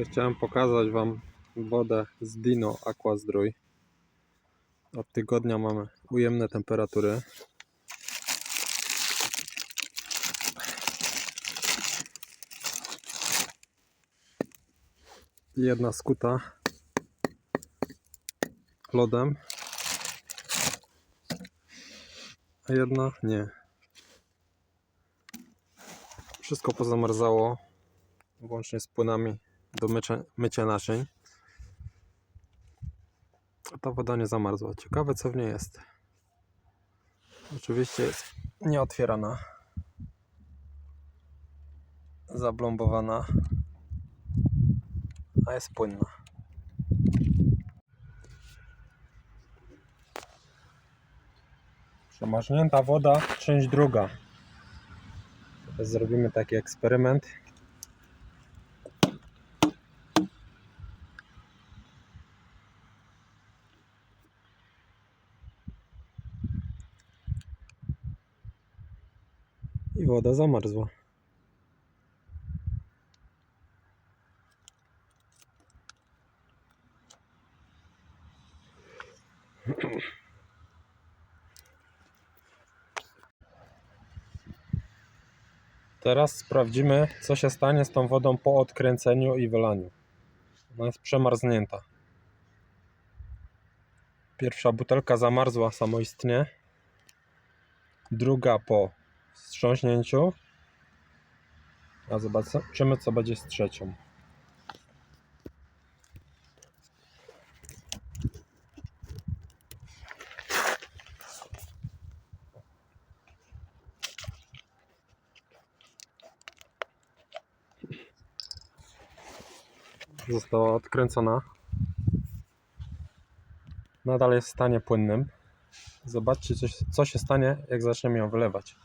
Chciałem pokazać Wam wodę z Dino Aqua Zdrój. Od tygodnia mamy ujemne temperatury. Jedna skuta lodem, a jedna nie. Wszystko pozamarzało, włącznie z płynami do mycia, mycia naczyń. A ta woda nie zamarzła. Ciekawe co w niej jest. Oczywiście jest nieotwierana. Zablombowana. A jest płynna. Przemarznięta woda, część druga. Zrobimy taki eksperyment. I woda zamarzła. Teraz sprawdzimy, co się stanie z tą wodą po odkręceniu i wylaniu. Ona jest przemarznięta. Pierwsza butelka zamarzła samoistnie. Druga po wstrząśnięciu. A zobaczymy, co będzie z trzecią. Została odkręcona. Nadal jest w stanie płynnym. Zobaczcie, co, się- stanie, jak zaczniemy ją wylewać.